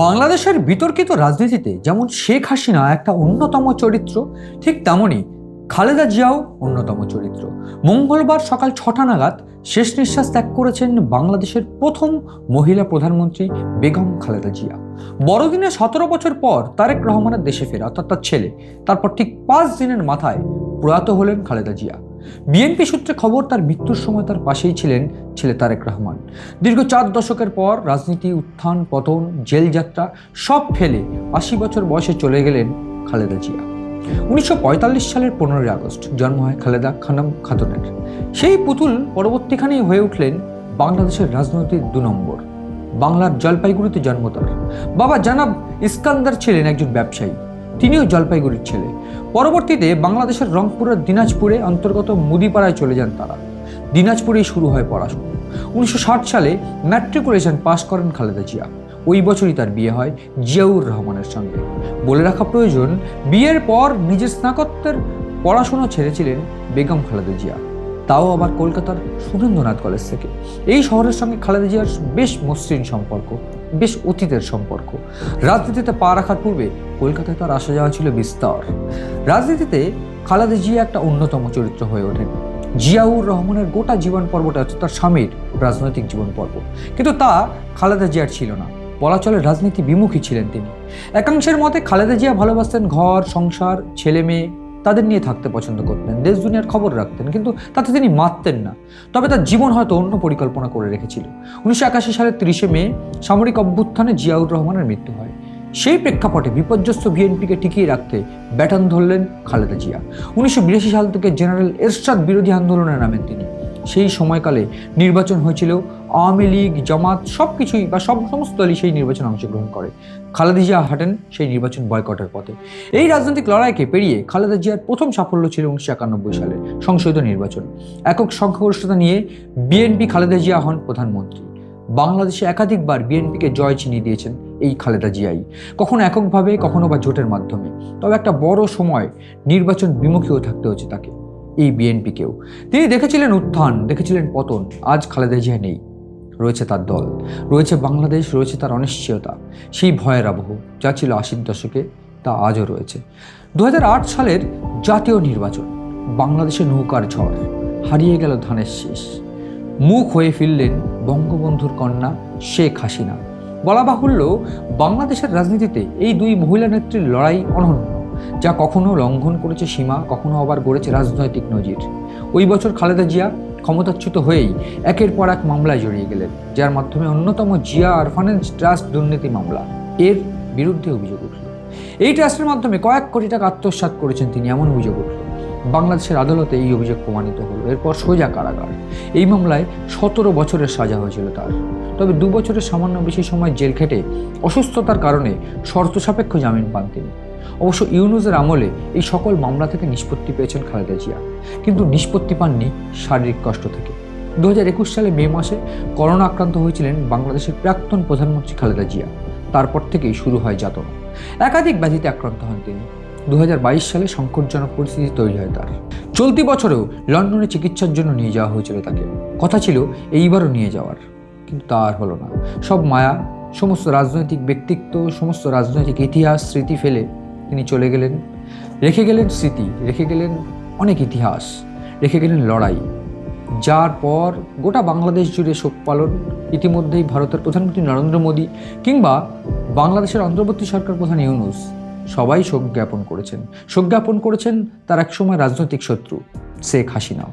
বাংলাদেশের বিতর্কিত রাজনীতিতে যেমন শেখ হাসিনা একটা অন্যতম চরিত্র, ঠিক তেমনই খালেদা জিয়াও অন্যতম চরিত্র। মঙ্গলবার সকাল ছটা নাগাদ শেষ নিঃশ্বাস ত্যাগ করেছেন বাংলাদেশের প্রথম মহিলা প্রধানমন্ত্রী বেগম খালেদা জিয়া। বড়দিনে সতেরো বছর পর তারেক রহমানের দেশে ফেরা, অর্থাৎ তার ছেলে। তারপর ঠিক পাঁচ দিনের মাথায় প্রয়াত হলেন খালেদা জিয়া। বিএনপি সূত্রে খবর, তার মৃত্যুর সময় তার পাশেই ছিলেন ছেলে তারেক রহমান। দীর্ঘ চার দশকের পর রাজনীতি, উত্থান, পতন, জেল যাত্রা সব ফেলে আশি বছর বয়সে চলে গেলেন খালেদা জিয়া। উনিশশো পঁয়তাল্লিশ সালের পনেরোই আগস্ট জন্ম হয় খালেদা খানম খাতুনের। সেই পুতুল পরবর্তীখানেই হয়ে উঠলেন বাংলাদেশের রাজনৈতিক দু নম্বর। বাংলার জলপাইগুড়িতে জন্ম তার। বাবা জানাব ইস্কান্দার ছিলেন একজন ব্যবসায়ী। তিনিও জলপাইগুড়ির ছেলে। পরবর্তীতে বাংলাদেশের রংপুরের দিনাজপুরে অন্তর্গত মুদিপাড়ায় চলে যান তারা। দিনাজপুরেই শুরু হয় পড়াশোনা। উনিশশো ষাট সালে ম্যাট্রিকুলেশন পাশ করেন খালেদা জিয়া। ওই বছরই তার বিয়ে হয় জিয়াউর রহমানের সঙ্গে। বলে রাখা প্রয়োজন, বিয়ের পর নিজের স্নাতকোত্তর পড়াশোনা ছেড়েছিলেন বেগম খালেদা জিয়া। তাও আবার কলকাতার সুরেন্দ্রনাথ কলেজ থেকে। এই শহরের সঙ্গে খালেদা জিয়ার বেশ মসৃণ সম্পর্ক। বেশ অতীতের সম্পর্ক। রাজনীতিতে পা রাখার পূর্বে কলকাতায় তার আসা যাওয়া ছিল বিস্তর। রাজনীতিতে খালেদা জিয়া একটা অন্যতম চরিত্র হয়ে ওঠেন। জিয়াউর রহমানের গোটা জীবন পর্বটা হচ্ছে তার স্বামীর রাজনৈতিক জীবন পর্ব। কিন্তু তা খালেদা জিয়ার ছিল না। বলা চলে রাজনীতি বিমুখী ছিলেন তিনি। একাংশের মতে খালেদা জিয়া ভালোবাসতেন ঘর, সংসার ছেলে মেয়ে তাদের নিয়ে থাকতে পছন্দ করতেন, দেশ দুনিয়ার খবর রাখতেন, কিন্তু তাতে তিনি মারতেন না। তবে তার জীবন হয়তো অন্য পরিকল্পনা করে রেখেছিল। উনিশশো একাশি সালের তিরিশে মে, সামরিক অভ্যুত্থানে জিয়াউর রহমানের মৃত্যু হয়। সেই প্রেক্ষাপটে বিপর্যস্ত বিএনপিকে টিকিয়ে রাখতে ব্যাটন ধরলেন খালেদা জিয়া। উনিশশো বিরাশি সাল থেকে জেনারেল এরশাদ বিরোধী আন্দোলনে নামেন তিনি। সেই সময়কালে নির্বাচন হয়েছিল আওয়ামী লীগ, জামাত সব কিছুই বা সব সমস্ত দলই সেই নির্বাচনে অংশগ্রহণ করে। খালেদা জিয়া হাঁটেন সেই নির্বাচন বয়কটের পথে। এই রাজনৈতিক লড়াইকে পেরিয়ে খালেদা জিয়ার প্রথম সাফল্য ছিল উনিশশো একানব্বই সালে সংসদীয় নির্বাচন। একক সংখ্যাগরিষ্ঠতা নিয়ে বিএনপি খালেদা জিয়া হন প্রধানমন্ত্রী। বাংলাদেশে একাধিকবার বিএনপিকে জয় চিনিয়ে দিয়েছেন এই খালেদা জিয়াই। কখনো এককভাবে, কখনো বা জোটের মাধ্যমে। তবে একটা বড় সময় নির্বাচন বিমুখীও থাকতে হচ্ছে তাকে, এই বিএনপিকেও তিনি দেখেছিলেন উত্থান, দেখেছিলেন পতন, আজ খালেদা জিয়া নেই। রয়েছে তার দল, রয়েছে বাংলাদেশ, রয়েছে তার অনিশ্চয়তা, সেই ভয়ের আবহ যা ছিল আশির দশকে, তা আজও রয়েছে। দু হাজার আট সালের জাতীয় নির্বাচন, বাংলাদেশে নৌকার ঝড়, হারিয়ে গেল ধানের শেষ। মুখ হয়ে ফিরলেন বঙ্গবন্ধুর কন্যা শেখ হাসিনা। বলা বাহুল্য, বাংলাদেশের রাজনীতিতে এই দুই মহিলা নেত্রীর লড়াই অনন্য, যা কখনো লঙ্ঘন করেছে সীমা, কখনো আবার গড়েছে রাজনৈতিক নজির। ওই বছর খালেদা জিয়া ক্ষমতাচ্যুত হয়েই একের পর এক মামলায় জড়িয়ে গেলেন, যার মাধ্যমে অন্যতম জিয়া অরফানেজ ট্রাস্ট দুর্নীতি মামলা। এর বিরুদ্ধে অভিযোগ উঠল। এই ট্রাস্টের মাধ্যমে কয়েক কোটি টাকা আত্মসাৎ করেছেন তিনি, এমন অভিযোগ উঠল। বাংলাদেশের আদালতে এই অভিযোগ প্রমাণিত হলো। এরপর সোজা কারাগার। এই মামলায় সতেরো বছরের সাজা হয়েছিল তার। তবে দু বছরের সামান্য বেশি সময় জেল খেটে অসুস্থতার কারণে শর্ত সাপেক্ষ জামিন পান তিনি। অবশ্য ইউনুসের আমলে এই সকল মামলা থেকে নিষ্পত্তি পেয়েছেন খালেদা জিয়া। কিন্তু নিষ্পত্তি পাননি শারীরিক কষ্ট থেকে। দু হাজার একুশ সালে মে মাসে করোনা আক্রান্ত হয়েছিলেন বাংলাদেশের প্রাক্তন প্রধানমন্ত্রী খালেদা জিয়া। তারপর থেকেই শুরু হয় যাতনা। একাধিক ব্যাধিতে আক্রান্ত হন তিনি। দু হাজার বাইশ সালে সংকটজনক পরিস্থিতি তৈরি হয় তার। চলতি বছরেও লন্ডনে চিকিৎসার জন্য নিয়ে যাওয়া হয়েছিল তাকে। কথা ছিল এইবারও নিয়ে যাওয়ার। কিন্তু তা আর হলো না। সব মায়া, সমস্ত রাজনৈতিক ব্যক্তিত্ব, সমস্ত রাজনৈতিক ইতিহাস, স্মৃতি ফেলে তিনি চলে গেলেন। রেখে গেলেন স্মৃতি, রেখে গেলেন অনেক ইতিহাস, রেখে গেলেন লড়াই, যার পর গোটা বাংলাদেশ জুড়ে শোক পালন, ইতিমধ্যেই ভারতের প্রধানমন্ত্রী নরেন্দ্র মোদী কিংবা বাংলাদেশের অন্তর্বর্তী সরকার প্রধান ইউনুস, সবাই শোক জ্ঞাপন করেছেন। শোক জ্ঞাপন করেছেন তার একসময় রাজনৈতিক শত্রু শেখ হাসিনাও